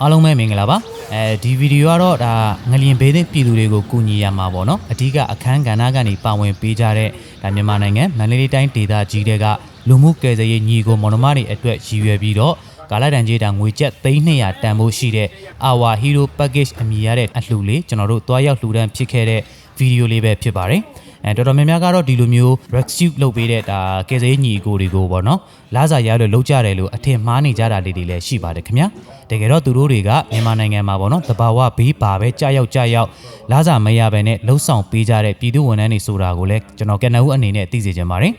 အားလုံးပဲမင်္ဂလာပါအဲဒီဗီဒီယိုကတော့ဒါငလျင်ဘေးသင့်ပြည်သူတွေကိုကူညီရမှာပေါ့နော်အဓိကအခန်းကဏ္ဍကနေပါဝင်ပေးကြတဲ့ဒါမြန်မာနိုင်ငံမန္တလေးတိုင်းဒေသကြီးတွေကလူမှုကယ်ဆယ်ရေးညီကိုမော်နမတွေအတွက်ရည်ရွယ်ပြီးတော့ကာလာတန်ကြီးတာငွေကျပ်300တန်ဖို့ရှိတဲ့ Our Hero Package အမည်ရတဲ့အလှူလေးကျွန်တော်တို့တွားရောက်လှူဒန်းဖြစ်ခဲ့တဲ့ဗီဒီယိုလေးပဲဖြစ်ပါတယ် အဲတော်တော်များများကတော့ဒီလိုမျိုး rescue လုပ်ပေးတဲ့ဒါကယ်ဆယ်ရေးညီအကိုတွေကိုပေါ့နော်လာစာရလို့လောက်ကြတယ်လို့အထင်မှားနေကြတာလေးတွေလည်းရှိပါတယ်ခင်ဗျာတကယ်တော့သူတို့တွေကမြန်မာနိုင်ငံမှာပေါ့နော်တဘာဝဘေးပါပဲကြာရောက်ကြာရောက်လာစာမရဘဲနဲ့လှုပ်ဆောင်ပေးကြတဲ့ပြည်သူဝန်ထမ်းတွေဆိုတာကိုလည်းကျွန်တော်ကနဦးအနေနဲ့သိစေချင်ပါတယ်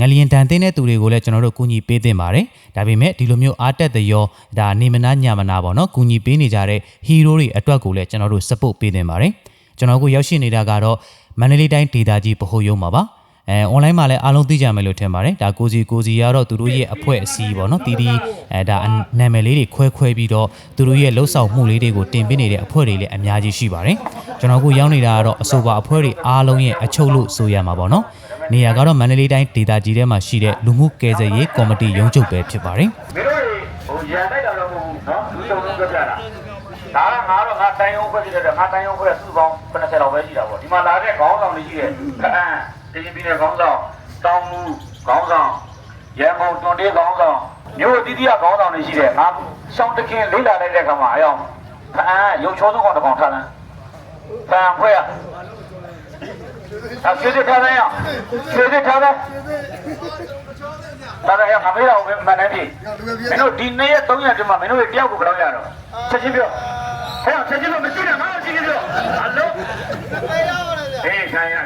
ငလျင်တန်တင်းတဲ့သူတွေကိုလည်းကျွန်တော်တို့ကူညီပေးသင့်ပါတယ်ဒါပေမဲ့ဒီလိုမျိုးအားတက်တဲ့ရောဒါနေမနာညမနာပေါ့နော်ကူညီပေးနေကြတဲ့ hero တွေအတွက်ကိုလည်းကျွန်တော်တို့ support ပေးသင့်ပါတယ် ကျွန်တော်ကိုရောက်ရှိနေတာကတော့မန္တလေးတိုင်းဒေသကြီးဗဟိုရုံးမှာပါအဲ online မှာလည်းအားလုံးသိကြမယ်လို့ထင်ပါတယ်ဒါကိုစီကိုစီကတော့သူတို့ရဲ့အဖွဲ့အစည်းပေါ့နော်တီတီအဲဒါနာမည်လေးတွေခွဲခွဲပြီးတော့သူတို့ရဲ့လှုပ်ဆောင်မှုလေးတွေကိုတင်ပြနေတဲ့အဖွဲ့တွေလည်းအများကြီးရှိပါတယ်ကျွန်တော်ကိုရောက်နေတာကတော့အဆိုပါအဖွဲ့တွေအားလုံးရဲ့အချုပ်လို့ဆိုရမှာပေါ့နော်နေရာကတော့မန္တလေးတိုင်းဒေသကြီးထဲမှာရှိတဲ့လူမှုကယ်ဆယ်ရေးကော်မတီရုံးချုပ်ပဲဖြစ်ပါတယ်မင်းတို့ဟိုရန်တိုက်တာတော့မဟုတ်ဘူးနော်လူစုံလုံးပြပြတာ ဒါကငါတော့ငါတိုင်ရုံးဖွဲ့ဖြစ်တဲ့ငါတိုင်ရုံးဖွဲ့စုပေါင်း90လောက်ပဲရှိတာပေါ့ဒီမှာလာတဲ့ခေါင်းဆောင်တွေရှိတယ်ခအန်တင်းပြင်းတဲ့ခေါင်းဆောင်တောင်းမှုခေါင်းဆောင်ရန်ကုန်တွန်တေးခေါင်းဆောင်မြို့တီးတီးကခေါင်းဆောင်တွေရှိတယ်ငါရှောင်းတခင်လေးလာတဲ့ခါမှာအယောင်ခအန်ရုပ်ချောဆုံးကောင်တစ်ကောင်ထားလန်းဖန်ဖွဲ့ရအဆွေးထားတယ်ရဆွေးထားတယ် ဒါလည်းငါမေးတော့မနေပြီမင်းတို့ဒီနေ့ရက်3ရက်တည်းမှာမင်းတို့တယောက်ကိုဘယ်လောက်ရတော့ချက်ချင်းပြောဟဲ့ချက်ချင်းပြောမရှိနဲ့မဟုတ်ချင်းပြောအလုံးဟေး ခိုင်းရ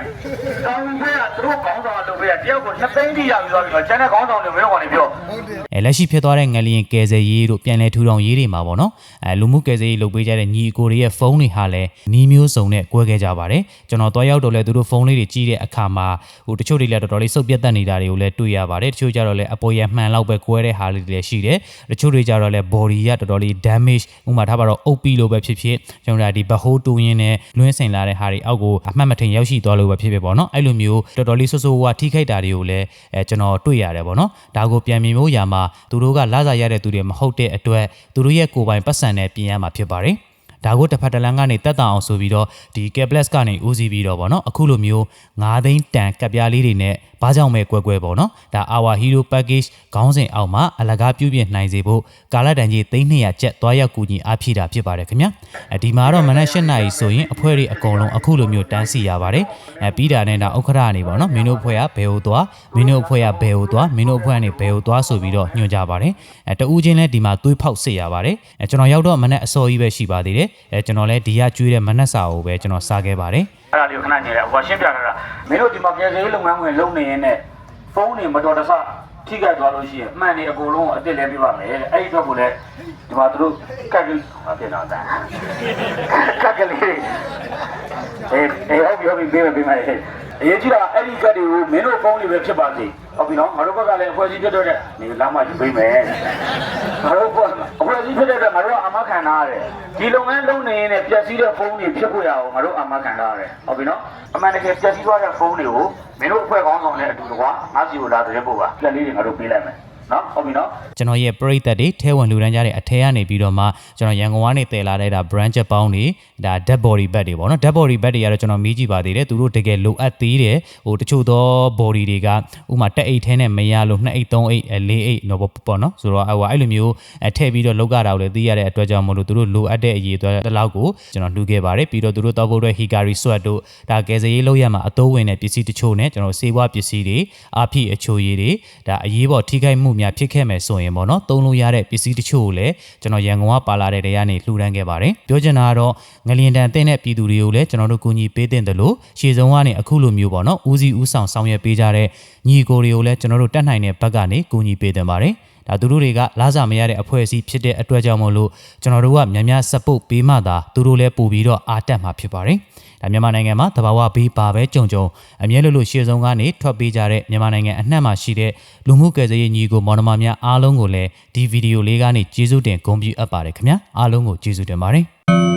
တောင်းပေးရသူတို့ခေါင်းဆောင်အလုပ်ပေးရတယောက်ကို2သိန်းတိရပြီးသွားပြီတော့ကျန်တဲ့ခေါင်းဆောင်တွေမင်းတို့ကနေပြောအဲလက်ရှိဖြစ်သွားတဲ့ငလျင်ကယ်ဆယ်ရေးတို့ပြန်လည်ထူထောင်ရေးတွေမှာပေါ့နော်အဲလူမှုကယ်ဆယ်ရေးလုပ်ပေးကြတဲ့ညီအကိုတွေရဲ့ဖုန်းတွေဟာလည်းနီးမျိုးစုံနဲ့ကွဲခဲ့ကြပါတယ်ကျွန်တော်တွားရောက်တော့လဲသူတို့ဖုန်းလေးတွေကြီးတဲ့အခါမှာဟိုတချို့တွေလည်းတော်တော်လေးစုပ်ပြတ်တက်နေတာတွေကိုလည်းတွေ့ရပါတယ်တချို့ကြတော့လည်းအပေါ်ရမှန်လောက်ပဲကွဲတဲ့ဟာလေးတွေလည်းရှိတယ်တချို့တွေကြတော့လည်း body ကတော်တော်လေး damage ဥပမာထားပါတော့အုပ်ပြီးလို့ပဲဖြစ်ဖြစ်ကျွန်တော်တို့ဒီဘဟိုးတူရင်းနဲ့လွှင်းစင်လာတဲ့ဟာတွေအောက်ကိုအမှတ်မထင်ရောက်ရှိသွားလို့ပဲဖြစ်ဖြစ်ပေါ့နော်အဲ့လိုမျိုးတော်တော်လေးဆူဆူဝါထိခိုက်တာတွေကိုလည်းအဲကျွန်တော်တွေ့ရတယ်ပေါ့နော်ဒါကိုပြန်မြင်လို့ရမှာသူတို့ကလာစားရတဲ့သူတွေမဟုတ်တဲ့အတွက်သူတို့ရဲ့ကိုယ်ပိုင်ပတ်စံနဲ့ပြင်ရမှာဖြစ်ပါတယ် ဒါကိုတစ်ဖက်တစ်လမ်းကနေတက်တာအောင်ဆိုပြီးတော့ဒီ Caplex ကနေဦးစီးပြီးတော့ဗောနော်အခုလိုမျိုး9သိန်းတန်ကပ်ပြားလေးတွေနဲ့ဘာကြောင့်မဲ့ကွဲကွဲပေါ့နော်ဒါ Our Hero Package ခေါင်းစဉ်အောက်မှာအလကားပြုပြင်နိုင်စေဖို့ကာလတန်ကြီး300ကျပ်သွားရောက်ကူညီအားဖြည့်တာဖြစ်ပါတယ်ခင်ဗျာအဲဒီမှာတော့မနက်၈နာရီဆိုရင်အဖွဲ့တွေအကုန်လုံးအခုလိုမျိုးတန်းစီရပါတယ်အဲပြီးတာနဲ့တော့ဥက္ခရာနေပေါ့နော်မင်းတို့အဖွဲ့ကဘယ်ဟိုသွားမင်းတို့အဖွဲ့ကဘယ်ဟိုသွားမင်းတို့အဖွဲ့ကနေဘယ်ဟိုသွားဆိုပြီးတော့ညွှန်ကြပါတယ်အဲတဦးချင်းလည်းဒီမှာသွေးဖောက်စစ်ရပါတယ်အဲကျွန်တော်ရောက်တော့မနက်အစောကြီးပဲရှိပါသေးတယ်အဲကျွန်တော်လည်းဒီကကျွေးတဲ့မနက်စာကိုပဲကျွန်တော်စားခဲ့ပါတယ်အဲ့ဒါလေးကိုခဏညင်ရဟိုရှင်းပြတာကမင်းတို့ဒီမှာပြည်စည်းလုပ်ငန်းဝင်လုပ်နေရင်နဲ့ဖုန်းတွေမတော်တဆထိခိုက်သွားလို့ရှိရင်အမှန်တွေအကုန်လုံးအစ်စ်လဲပြပါမယ်တဲ့အဲ့ဒီတော့ကိုလည်းဒီမှာသူတို့ကတ်ကလေးဟာပြန်တော့တာကတ်ကလေးအေးအေးဟုတ်ပြီဟုတ်ပြီပေးမယ်ပေးမယ်အရေးကြီးတာအဲ့ဒီကတ်တွေကိုမင်းတို့ဖုန်းတွေပဲဖြစ်ပါစေ ဟုတ်ပြီနော်ငါတို့ဘက်ကလည်းအဖွဲ့အစည်းဖြစ်တော့တဲ့နေလမ်းမယူပေးမယ်ငါတို့အဖွဲ့အစည်းဖြစ်တဲ့အတွက်ငါတို့ကအမခံထားရတယ်ဒီလုပ်ငန်းလုပ်နေရင်လည်းပျက်စီးတဲ့ဖုန်းတွေဖြစ်ဖို့ရအောင်ငါတို့အမခံထားရတယ်ဟုတ်ပြီနော်အမှန်တကယ်ပျက်စီးသွားတဲ့ဖုန်းတွေကိုမင်းတို့အဖွဲ့ကောင်းဆောင်နဲ့အတူတကွာငါစီကိုလာတဲ့ပို့ပါလက်လေးတွေငါတို့ပေးလိုက်မယ် နော်ဟုတ်ပြီနော်ကျွန်တော်ရဲ့ပရိသတ်တွေထဲဝင်လူတန်းကြတဲ့အထဲကနေပြီးတော့မှကျွန်တော်ရန်ကုန်ကနေတည်လာတဲ့ဒါ branch ပေါင်းတွေဒါ dead body bed တွေပေါ့နော် dead body bed တွေကတော့ကျွန်တော်မေးကြည့်ပါသေးတယ်သူတို့တကယ်လိုအပ်သေးတယ်ဟိုတချို့သော body တွေကဥမာတက်အိတ်ထဲနဲ့မရလို့2အိတ်3အိတ်4အိတ်တော့ပေါ့နော်ဆိုတော့ဟိုအဲ့လိုမျိုးအထည့်ပြီးတော့လောက်ကတာကိုလည်းသိရတဲ့အတွက်ကြောင့်မလို့သူတို့လိုအပ်တဲ့အရေးအတွက်တလောက်ကိုကျွန်တော်လှူခဲ့ပါတယ်ပြီးတော့သူတို့တောက်ဖို့အတွက် hikari sweat တို့ဒါကယ်ဆယ်ရေးလုပ်ရမှာအတိုးဝင်တဲ့ပစ္စည်းတချို့နဲ့ကျွန်တော်စေဝါပစ္စည်းတွေအဖိအချိုရည်တွေဒါအရေးပေါ်ထိခိုက်မှုများဖြစ်ခဲ့မယ်ဆိုရင်ပေါ့နော်သုံးလို့ရတဲ့ပစ္စည်းတချို့ကိုလည်းကျွန်တော်ရန်ကုန်ကပါလာတဲ့နေရာနေလှူဒန်းခဲ့ပါတယ်ပြောချင်တာကတော့ငလျင်တန်တဲ့တဲ့ပြည်သူတွေကိုလည်းကျွန်တော်တို့ကူညီပေးတဲ့တယ်လို့ရှေ့ဆုံးကနေအခုလိုမျိုးပေါ့နော်ဦးစီးဦးဆောင်ဆောင်ရွက်ပေးကြတဲ့ညီကိုတွေကိုလည်းကျွန်တော်တို့တက်နိုင်တဲ့ဘက်ကနေကူညီပေးတင်ပါတယ်ဒါသူတို့တွေကလာစာမရတဲ့အဖွဲ့အစည်းဖြစ်တဲ့အတွက်ကြောင့်မို့လို့ကျွန်တော်တို့ကများများ support ပေးမှသာသူတို့လည်းပို့ပြီးတော့အားတက်မှာဖြစ်ပါတယ်။ ဒါမြန်မာနိုင်ငံမှာတဘာဝဘေးပါပဲကြုံကြုံအမြဲလို့လို့ရှေ့ဆုံးကနေထွက်ပေးကြတဲ့မြန်မာနိုင်ငံအနှံ့မှာရှိတဲ့လူမှုကယ်ဆယ်ရေးညီကိုမော်နမများအားလုံးကိုလည်းဒီဗီဒီယိုလေးကနေကျေးဇူးတင်ဂုဏ်ပြုအပ်ပါတယ်ခင်ဗျာအားလုံးကိုကျေးဇူးတင်ပါတယ်။